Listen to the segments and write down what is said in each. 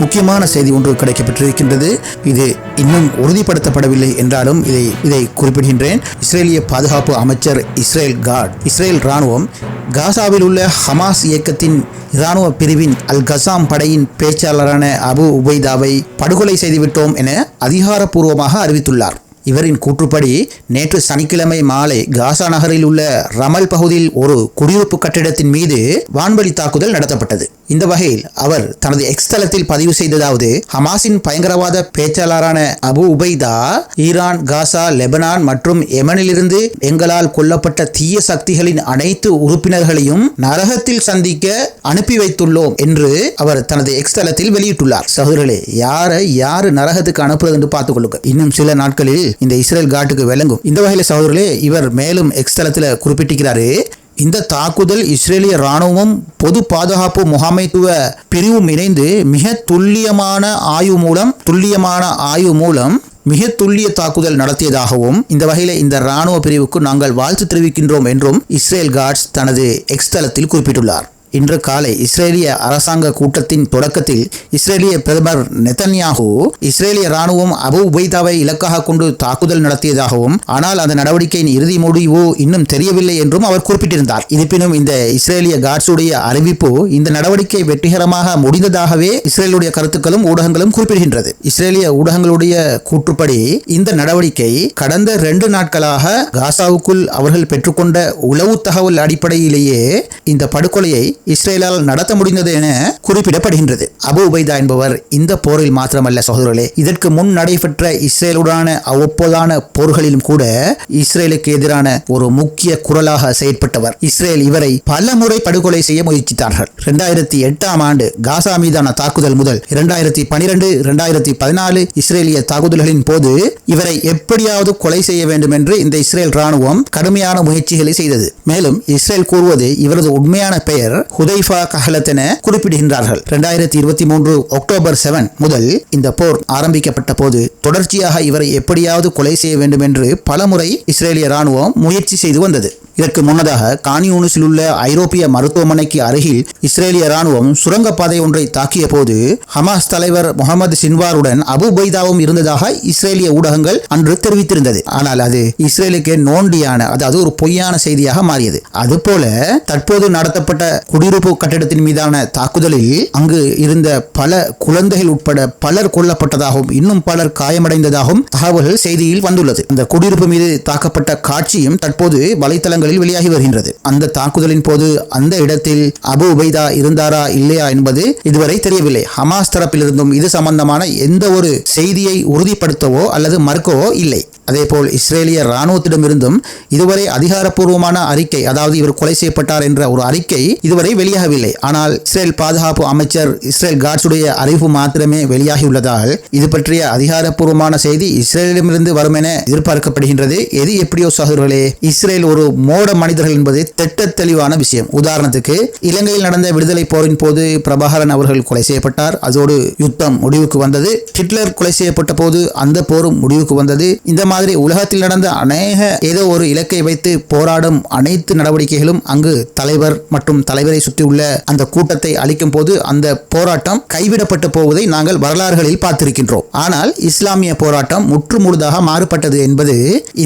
முக்கியமான செய்தி ஒன்று கிடைக்கப்பட்டிருக்கின்றது இது இன்னும் உறுதிப்படுத்தப்படவில்லை என்றாலும் இதை இதை குறிப்பிடுகின்றேன். இஸ்ரேலிய பாதுகாப்பு அமைச்சர் இஸ்ரேல் காட் இஸ்ரேல் ராணுவம் காசாவில் உள்ள ஹமாஸ் இயக்கத்தின் இராணுவ பிரிவின் அல் கசாம் படையின் பேச்சாளரான அபு உபைதாவை படுகொலை செய்துவிட்டோம் என அதிகாரப்பூர்வமாக அறிவித்துள்ளார். இவரின் கூற்றுப்படி நேற்று சனிக்கிழமை மாலை காசா நகரில் உள்ள ரமல் பகுதியில் ஒரு குடியிருப்பு கட்டிடத்தின் மீது வான்வழி தாக்குதல் நடத்தப்பட்டது. இந்த வகையில் அவர் தனது எக்ஸ் தளத்தில் பதிவு செய்ததாவது ஹமாஸின் பயங்கரவாத பேச்சாளரான Abu Ubaida Iran Gaza Lebanon மற்றும் எமனிலிருந்து எங்களால் கொல்லப்பட்ட தீய சக்திகளின் அனைத்து உறுப்பினர்களையும் நரகத்தில் சந்திக்க அனுப்பி வைத்துள்ளோம் என்று அவர் தனது எக்ஸ் தளத்தில் வெளியிட்டுள்ளார். சகோதரர்களே யாரை யாரு நரகத்துக்கு அனுப்புறது என்று பார்த்துக் கொள்ளுங்க. இன்னும் சில நாட்களில் இந்த இஸ்ரேல் காட்டுக்கு விளங்கும். இந்த வகையில் சகோதரர்களே இவர் மேலும் எக்ஸ் தளத்தில் குறிப்பிட்டிருக்கிறாரு இந்த தாக்குதல் இஸ்ரேலிய இராணுவமும் பொது பாதுகாப்பு முகாமைத்துவ பிரிவும் இணைந்து மிக துல்லியமான ஆய்வு மூலம் துல்லியமான ஆய்வு மூலம் மிக துல்லிய தாக்குதல் நடத்தியதாகவும் இந்த வகையில் இந்த இராணுவ பிரிவுக்கு நாங்கள் வாழ்த்து தெரிவிக்கின்றோம் என்றும் இஸ்ரேல் கார்ட்ஸ் தனது எக்ஸ்தலத்தில் குறிப்பிட்டுள்ளார். இன்று காலை இஸ்ரேலிய அரசாங்க கூட்டத்தின் தொடக்கத்தில் இஸ்ரேலிய பிரதமர் நெத்தன்யாகு இஸ்ரேலிய ராணுவம் அபு உபைதாவை இலக்காக கொண்டு தாக்குதல் நடத்தியதாகவும் ஆனால் அந்த நடவடிக்கையின் இறுதி முடிவு இன்னும் தெரியவில்லை என்றும் அவர் குறிப்பிட்டிருந்தார். இருப்பினும் இந்த இஸ்ரேலிய காட்ஸுடைய அறிவிப்பு இந்த நடவடிக்கை வெற்றிகரமாக முடிந்ததாகவே இஸ்ரேலுடைய கருத்துக்களும் ஊடகங்களும் குறிப்பிடுகின்றது. இஸ்ரேலிய ஊடகங்களுடைய கூற்றுப்படி இந்த நடவடிக்கை கடந்த ரெண்டு நாட்களாக காசாவுக்குள் அவர்கள் பெற்றுக்கொண்ட உளவு தகவல் அடிப்படையிலேயே இந்த படுகொலையை இஸ்ரேலால் நடத்த முடிந்தது என குறிப்பிடப்படுகின்றது. அபு உபைதா என்பவர் இந்த போரில் மாத்திரமல்ல சகோதரர்களே இதற்கு முன் நடைபெற்ற இஸ்ரேலுடான அவ்வப்போதான போர்களிலும் கூட இஸ்ரேலுக்கு எதிரான ஒரு முக்கிய குரலாக செயற்பட்டவர். இஸ்ரேல் இவரை பல முறை படுகொலை செய்ய முயற்சித்தார்கள். இரண்டாயிரத்தி எட்டாம் ஆண்டு காசா மீதான தாக்குதல் முதல் இரண்டாயிரத்தி பனிரெண்டு இரண்டாயிரத்தி பதினாலு இஸ்ரேலிய தாக்குதல்களின் போது இவரை எப்படியாவது கொலை செய்ய வேண்டும் என்று இந்த இஸ்ரேல் ராணுவம் கடுமையான முயற்சிகளை செய்தது. மேலும் இஸ்ரேல் கூறுவது இவரது உண்மையான பெயர் ஹுதைஃபா கஹலத் என குறிப்பிடுகின்றார்கள். இரண்டாயிரத்தி இருபத்தி மூன்று அக்டோபர் செவன் முதல் இந்த போர் ஆரம்பிக்கப்பட்ட போது தொடர்ச்சியாக இவரை எப்படியாவது கொலை செய்ய வேண்டும் என்று பலமுறை இஸ்ரேலிய ராணுவம் முயற்சி செய்து வந்தது. இதற்கு முன்னதாக கானியூனிஸில் உள்ள ஐரோப்பிய மருத்துவமனைக்கு அருகில் இஸ்ரேலிய ராணுவம் சுரங்கப்பாதை ஒன்றை தாக்கிய போது ஹமாஸ் தலைவர் முகமது சின்வாருடன் அபு பைதாவும் இருந்ததாக இஸ்ரேலிய ஊடகங்கள் அன்று தெரிவித்திருந்தது. ஆனால் அது இஸ்ரேலுக்கு நோண்டியான அதாவது ஒரு பொய்யான செய்தியாக மாறியது. அதுபோல தற்போது நடத்தப்பட்ட குடியிருப்பு கட்டிடத்தின் மீதான தாக்குதலில் அங்கு இருந்த பல குழந்தைகள் உட்பட பலர் கொல்லப்பட்டதாகவும் இன்னும் பலர் காயமடைந்ததாகவும் தகவல்கள் செய்தியில் வந்துள்ளது. அந்த குடியிருப்பு மீது தாக்கப்பட்ட காட்சியும் தற்போது வலைத்தளங்கள் செய்திகளில் வெளியாகி வருகின்றது. அந்த தாக்குதலின் போது அந்த இடத்தில் அபு உபைதா இருந்தாரா இல்லையா என்பது இதுவரை தெரியவில்லை. ஹமாஸ் தரப்பிலிருந்தும் இது சம்பந்தமான எந்த ஒரு செய்தியை உறுதிப்படுத்தவோ அல்லது மறுக்கவோ இல்லை. அதேபோல் இஸ்ரேலிய இராணுவத்திடமிருந்தும் இதுவரை அதிகாரப்பூர்வமான அறிக்கை அதாவது இவர் கொலை செய்யப்பட்டார் என்ற ஒரு அறிக்கை இதுவரை வெளியாகவில்லை. ஆனால் இஸ்ரேல் பாதுகாப்பு அமைச்சர் இஸ்ரேல் காட்ஸுடைய அறிவிப்பு மாத்திரமே வெளியாகியுள்ளதால் இது பற்றிய அதிகாரப்பூர்வமான செய்தி இஸ்ரேலிடமிருந்து வரும் என எதிர்பார்க்கப்படுகின்றது. எது எப்படியோ சகோதரர்களே இஸ்ரேல் ஒரு மோட மனிதர்கள் என்பது திட்ட தெளிவான விஷயம். உதாரணத்துக்கு இலங்கையில் நடந்த விடுதலை போரின் போது பிரபாகரன் அவர்கள் கொலை செய்யப்பட்டார். அதோடு யுத்தம் முடிவுக்கு வந்தது. ஹிட்லர் கொலை செய்யப்பட்ட போது அந்த போரும் முடிவுக்கு வந்தது. இந்த மாதிரி உலகத்தில் நடந்த அநேக ஏதோ ஒரு இலக்கை வைத்து போராடும் அனைத்து நடவடிக்கைகளும் அங்கு தலைவர் மற்றும் தலைவரை சுற்றியுள்ள அந்த கூட்டத்தை அளிக்கும் போது அந்த போராட்டம் கைவிடப்பட்டு போவதை நாங்கள் வரலாறுகளில் பார்த்திருக்கின்றோம். ஆனால் இஸ்லாமிய போராட்டம் முற்று முழுதாக மாறுபட்டது என்பது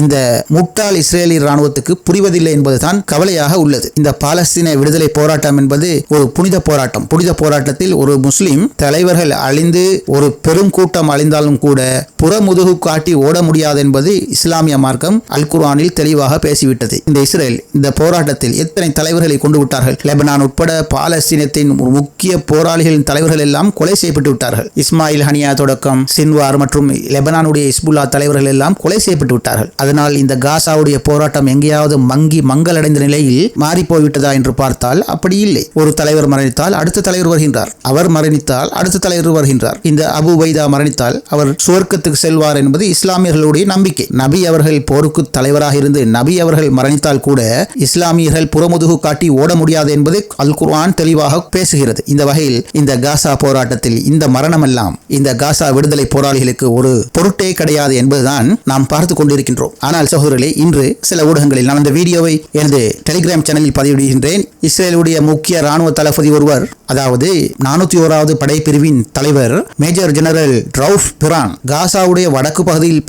இந்த முட்டாள் இஸ்ரேலி ராணுவத்துக்கு புரிவதில்லை என்பதுதான் கவலையாக உள்ளது. இந்த பாலஸ்தீன விடுதலை போராட்டம் என்பது ஒரு புனித போராட்டம். புனித போராட்டத்தில் ஒரு முஸ்லிம் தலைவர்கள் அழிந்து ஒரு பெரும் கூட்டம் அழிந்தாலும் கூட புறமுதுகு காட்டி ஓட முடியாது என்பது இஸ்லாமிய மார்க்கம் அல் குர்ஆனில் தெளிவாக பேசிவிட்டது. இந்த இஸ்ரேல் இந்த போராட்டத்தில் எத்தனை தலைவர்களை கொண்டு விட்டார்கள் லெபனான் உட்பட பாலஸ்தீனத்தின் முக்கிய போராளிகளின் தலைவர்கள் எல்லாம் கொலை செய்யப்பட்டு விட்டார்கள். இஸ்மாயில் ஹனியா தொடக்கம் சின்வார் மற்றும் லெபனானுடைய இஸ்புல்லா தலைவர்கள் எல்லாம் கொலை செய்யப்பட்டு விட்டார்கள். அதனால் இந்த காசாவுடைய போராட்டம் எங்கேயாவது மங்கி மங்கலடைந்த நிலையில் மாறி போய்விட்டதா என்று பார்த்தால் அப்படி இல்லை. ஒரு தலைவர் மரணித்தால் அடுத்த தலைவர் வருகின்றார். அவர் மரணித்தால் அடுத்த தலைவர் வருகின்றார். இந்த அபு பைதா மரணித்தால் அவர் சுவர்க்கத்துக்கு செல்வார் என்பது இஸ்லாமியர்களுடைய நம்பிக்கை. நம்பிக்கை நபி அவர்கள் போருக்கு தலைவராக இருந்து நபி அவர்கள் மரணித்தால் கூட இஸ்லாமியர்கள் புறமுதுகு காட்டி ஓட முடியாது என்பது அல் குர்ஆன் தெளிவாக பேசுகிறது. இந்த வகையில் இந்த காசா போராட்டத்தில் இந்த மரணம் எல்லாம் இந்த காசா விடுதலை போராளிகளுக்கு ஒரு பொருட்டே கிடையாது என்பதுதான் நாம் பார்த்து கொண்டிருக்கின்றோம். ஆனால் சகோதரர்களே இன்று சில ஊடகங்களில் நான் அந்த வீடியோவை எனது டெலிகிராம் சேனலில் பதிவிடுகின்றேன். இஸ்ரேலுடைய முக்கிய ராணுவ தளபதி ஒருவர் அதாவது நானூத்தி ஓராவது படைப்பிரிவின் தலைவர் மேஜர் ஜெனரல் ரவுஃப் பிரான் காசாவுடைய வடக்கு பகுதியில்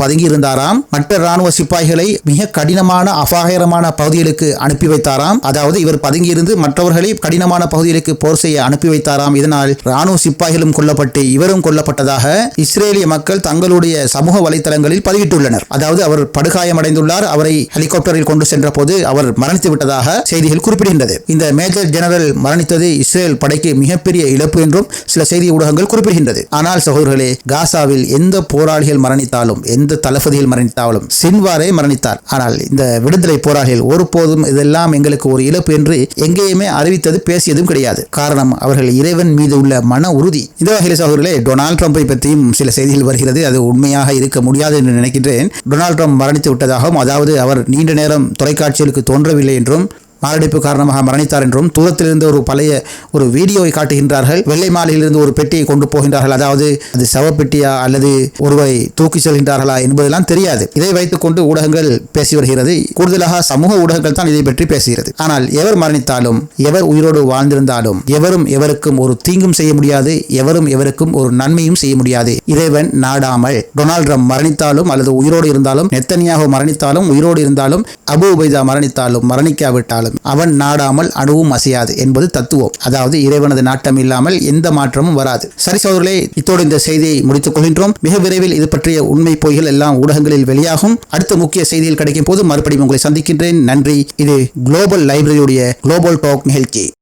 பதுங்கியிருந்தாராம் மற்ற ராணுவ சிப்பாய்களை மிக கடினமான அபாயகரமான பகுதிகளுக்கு அனுப்பி வைத்தாராம். அதாவது இவர் பதுங்கியிருந்து மற்றவர்களை கடினமான பகுதிகளுக்கு போர் செய்ய அனுப்பி வைத்தாராம். இதனால் ராணுவ சிப்பாய்களும் கொல்லப்பட்டு இவரும் கொல்லப்பட்டதாக இஸ்ரேலிய மக்கள் தங்களுடைய சமூக வலைதளங்களில் பதிவிட்டுள்ளனர். அதாவது அவர் படுகாயமடைந்துள்ளார். அவரை ஹெலிகாப்டரில் கொண்டு சென்ற போது அவர் மரணித்து விட்டதாக செய்திகள் குறிப்பிடுகின்றது. இந்த மேஜர் ஜெனரல் மரணித்தது இஸ்ரேல் படைக்கு மிகப்பெரிய இழப்பு என்றும் சில செய்தி ஊடகங்கள் குறிப்பிடுகின்றது. ஆனால் சகோதரர்களே காசாவில் எந்த போராளிகள் மரணித்தாலும் எந்த தளபதிகள் மரணித்தாலும் சின்வாரே மரணித்தார். ஆனால் இந்த விடுதலை போராளிகள் ஒருபோதும் இதெல்லாம் எங்களுக்கு ஒரு இழப்பு என்று எங்கேயுமே அறிவித்தது பேசியதும் கிடையாது. காரணம் அவர்கள் இறைவன் மீது உள்ள மன உறுதி. இந்த வகையில் சகோதரர்களே டொனால்ட் ட்ரம்பை பற்றியும் சில செய்திகள் வருகிறது. அது உண்மையாக இருக்க முடியாது என்று நினைக்கின்றேன். டொனால்ட் ட்ரம்ப் மரணித்து விட்டதாகவும் அதாவது அவர் நீண்ட நேரம் தொலைக்காட்சிகளுக்கு தோன்றவில்லை என்றும் மாரடைப்பு காரணமாக மரணித்தார் என்றும் தூரத்திலிருந்து ஒரு பழைய ஒரு வீடியோவை காட்டுகின்றார்கள். வெள்ளை மாலையிலிருந்து ஒரு பெட்டியை கொண்டு போகின்றார்கள். அதாவது அது சவப்பெட்டியா அல்லது ஒருவரை தூக்கி செல்கின்றார்களா என்பதெல்லாம் தெரியாது. இதை வைத்துக்கொண்டு ஊடகங்கள் பேசி வருகிறது. கூடுதலாக சமூக ஊடகங்கள் தான் இதை பற்றி பேசுகிறது. ஆனால் எவர் மரணித்தாலும் எவர் உயிரோடு வாழ்ந்திருந்தாலும் எவரும் எவருக்கும் ஒரு தீங்கும் செய்ய முடியாது எவரும் எவருக்கும் ஒரு நன்மையும் செய்ய முடியாது. இறைவன் நாடாமல் டொனால்ட் ட்ரம்ப் மரணித்தாலும் அல்லது உயிரோடு இருந்தாலும் நெத்தனியாக மரணித்தாலும் உயிரோடு இருந்தாலும் அபு உபைதா மரணித்தாலும் மரணிக்காவிட்டாலும் அவன் நாடாமல் அணுவும் அசையாது என்பது தத்துவம். அதாவது இறைவனது நாட்டம் இல்லாமல் எந்த மாற்றமும் வராது. சரி சோதர்களே இத்தோடு இந்த செய்தியை முடித்துக் கொள்கின்றோம். மிக விரைவில் இது பற்றிய உண்மை பொய்கள் எல்லாம் ஊடகங்களில் வெளியாகும். அடுத்த முக்கிய செய்தியில் கிடைக்கும் போது மறுபடியும் உங்களை சந்திக்கின்றேன். நன்றி. இது குளோபல் லைப்ரரியுடைய குளோபல் டாக் நிகழ்ச்சி.